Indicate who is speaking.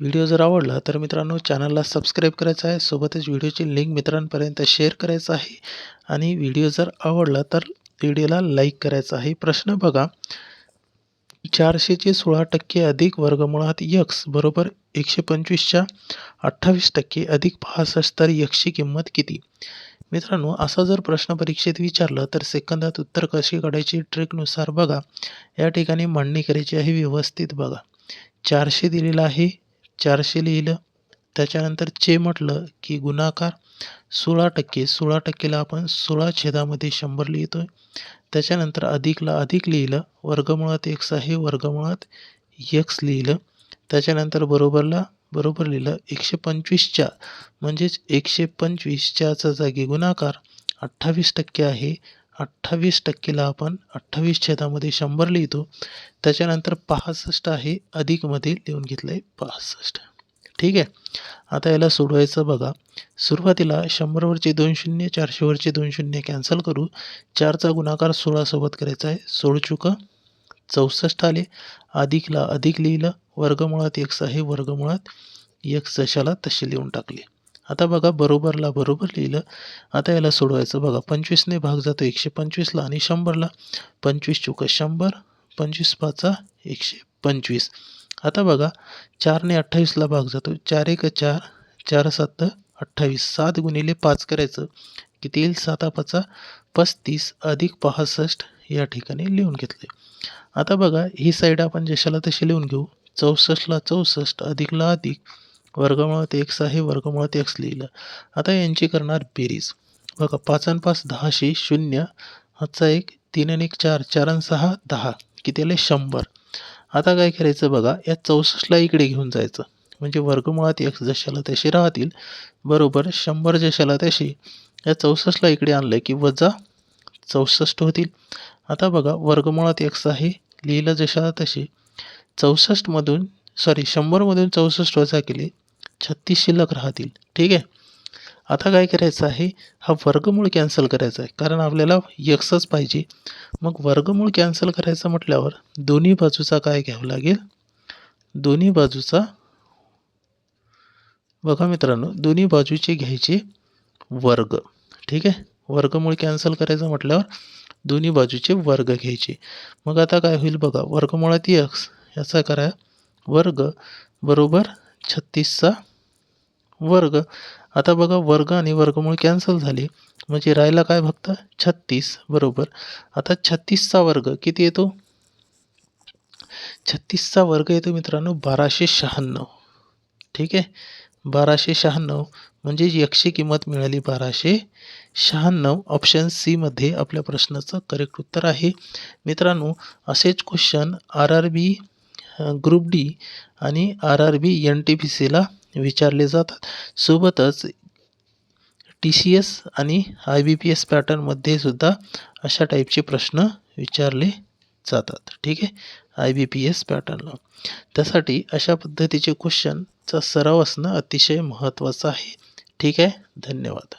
Speaker 1: Video जर आवडला तर मित्रांनो चॅनलला सबस्क्राईब करायचं आहे. सोबतच व्हिडिओची लिंक मित्रांपर्यंत शेअर करायचं आहे. आणि व्हिडिओ जर आवडला तर व्हिडिओला लाईक करायचं आहे. प्रश्न बघा चारशेचे सोळा टक्के अधिक वर्गमुळात यक्स बरोबर एकशे पंचवीसच्या अठ्ठावीस टक्के अधिक पासष्ट तर यक्सची किंमत किती? मित्रांनो असा जर प्रश्न परीक्षेत विचारलं तर सेकंदात उत्तर कशी काढायची? ट्रिकनुसार बघा. या ठिकाणी मांडणी करायची आहे. व्यवस्थित बघा. चारशे दिलेलं आहे. चारशे लिहिलं. त्याच्यानंतर चे म्हटलं की गुणाकार सोळा टक्के. सोळा टक्केला आपण सोळा छेदामध्ये शंभर लिहितो आहे त्याच्यानंतर अधिकला अधिक लिहिलं. वर्गमुळात एक्स आहे वर्गमुळात यक्स लिहिलं. त्याच्यानंतर बरोबरला बरोबर लिहिलं. एकशे पंचवीसच्या म्हणजेच एकशे पंचवीसच्याचा जागी गुणाकार अठ्ठावीस टक्के आहे. अठ्ठावीस टक्केला आपण अठ्ठावीस छेदामध्ये शंभर लिहितो. त्याच्यानंतर पासष्ट आहे अधिकमध्ये लिहून घेतलं आहे पासष्ट. ठीक आहे? आता याला सोडवायचं बघा. सुरुवातीला शंभरवरचे दोन शून्य चारशेवरचे दोन शून्य कॅन्सल करू. चारचा गुणाकार सोळासोबत करायचा आहे. सोळ चुकं चौसष्ट आले. अधिकला अधिक लिहिलं वर्गमुळात एक्स आहे वर्गमुळात एक्स जशाला तसे लिहून टाकले. आता बघा बरोबरला बरोबर लिहिलं. आता याला सोडवायचं बघा. पंचवीसने भाग जातो एकशे पंचवीसला आणि शंभरला पंचवीस चुका. शंभर पंचवीस पाचा एकशे पंचवीस. आता बघा चारने अठ्ठावीसला भाग जातो. चार एक चार चार सात अठ्ठावीस. सात गुणिले पाच करायचं. किती येईल? साता पाचा पस्तीस अधिक पासष्ट या ठिकाणी लिहून घेतले. आता बघा ही साईड आपण जशाला तशी लिहून घेऊ. चौसष्टला चौसष्ट अधिकला अधिक वर्गमुळात एक्स आहे वर्गमुळात एक्स लिहिलं. आता यांची करणार बेरीज. बघा पाच आणि पाच दहाशे शून्य हातचा एक तीन आणि एक चार चार आणि सहा दहा. किती आले शंभर. आता काय करायचं बघा या चौसष्टला इकडे घेऊन जायचं. म्हणजे वर्गमुळात एक्स जशाला तसे राहतील बरोबर शंभर जशाला तशी. या चौसष्टला इकडे आणलं की वजा चौसष्ट होतील. आता बघा वर्गमुळात एक्स आहे लिहिलं जशाला तशी. चौसष्टमधून सॉरी शंभरमधून चौसष्ट वजा केली छत्तीस शिल्लक राहतील. ठीक आहे? आता काय करायचं आहे? हा वर्गमूळ कॅन्सल करायचा आहे. कारण आपल्याला यक्सच पाहिजे. मग वर्गमूळ कॅन्सल करायचं म्हटल्यावर दोन्ही बाजूचा काय घ्यावं लागेल? दोन्ही बाजूचा बघा मित्रांनो दोन्ही बाजूचे घ्यायचे वर्ग. ठीक आहे? वर्गमूळ कॅन्सल करायचं म्हटल्यावर दोन्ही बाजूचे वर्ग घ्यायचे. मग आता काय होईल बघा वर्गमुळात यक्स याचा करा. वर्ग बरोबर छत्तीसचा वर्ग. आता बघा वर्ग आणि वर्गमूळ कॅन्सल झाले. म्हणजे राहिला काय फक्त? छत्तीस. बरोबर. आता छत्तीसचा वर्ग किती येतो? छत्तीसचा वर्ग येतो मित्रांनो बाराशे शहाण्णव. ठीक आहे? बाराशे शहाण्णव म्हणजे यक्षी किंमत मिळाली बाराशे शहाण्णव. ऑप्शन सीमध्ये आपल्या प्रश्नाचं करेक्ट उत्तर आहे. मित्रांनो असेच question R R B group D आणि R R B N T P सीला विचारले जातात. सोबतच टी सी एस आणि आय बी पी एस पॅटर्नमध्ये सुद्धा अशा टाईपचे प्रश्न विचारले जातात. ठीक आहे? आय बी पी एस पॅटर्नला त्यासाठी अशा पद्धतीचे क्वेश्चनचा सराव असणं अतिशय महत्त्वाचं आहे. ठीक आहे? धन्यवाद.